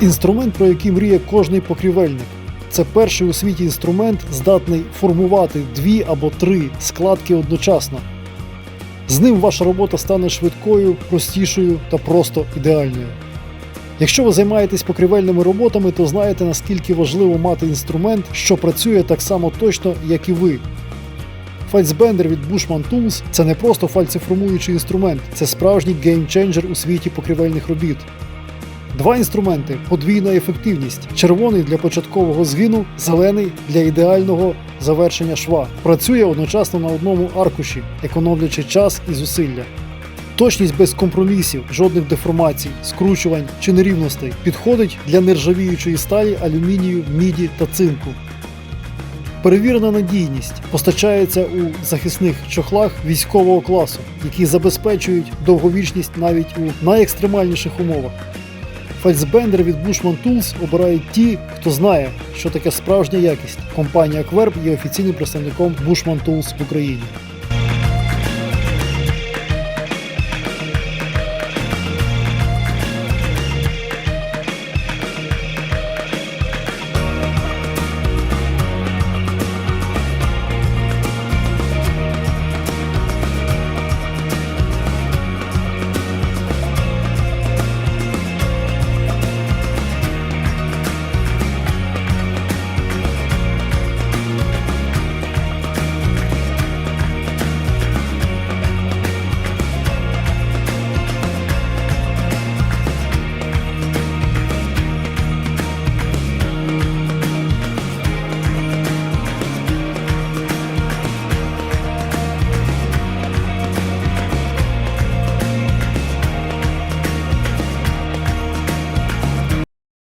Інструмент, про який мріє кожний покрівельник. Це перший у світі інструмент, здатний формувати дві або три складки одночасно. З ним ваша робота стане швидкою, простішою та просто ідеальною. Якщо ви займаєтесь покрівельними роботами, то знаєте наскільки важливо мати інструмент, що працює так само точно, як і ви. Фальцбендер від Bushman Tools – це не просто фальцеформуючий інструмент, це справжній геймченджер у світі покрівельних робіт. Два інструменти подвійна ефективність: червоний для початкового згину, зелений для ідеального завершення шва. Працює одночасно на одному аркуші, економлячи час і зусилля. Точність без компромісів, жодних деформацій, скручувань чи нерівностей підходить для нержавіючої сталі, алюмінію, міді та цинку. Перевірена надійність постачається у захисних чохлах військового класу, які забезпечують довговічність навіть у найекстремальніших умовах. Фальцбендер від Bushman Tools обирають ті, хто знає, що таке справжня якість. Компанія Querb є офіційним представником Bushman Tools в Україні.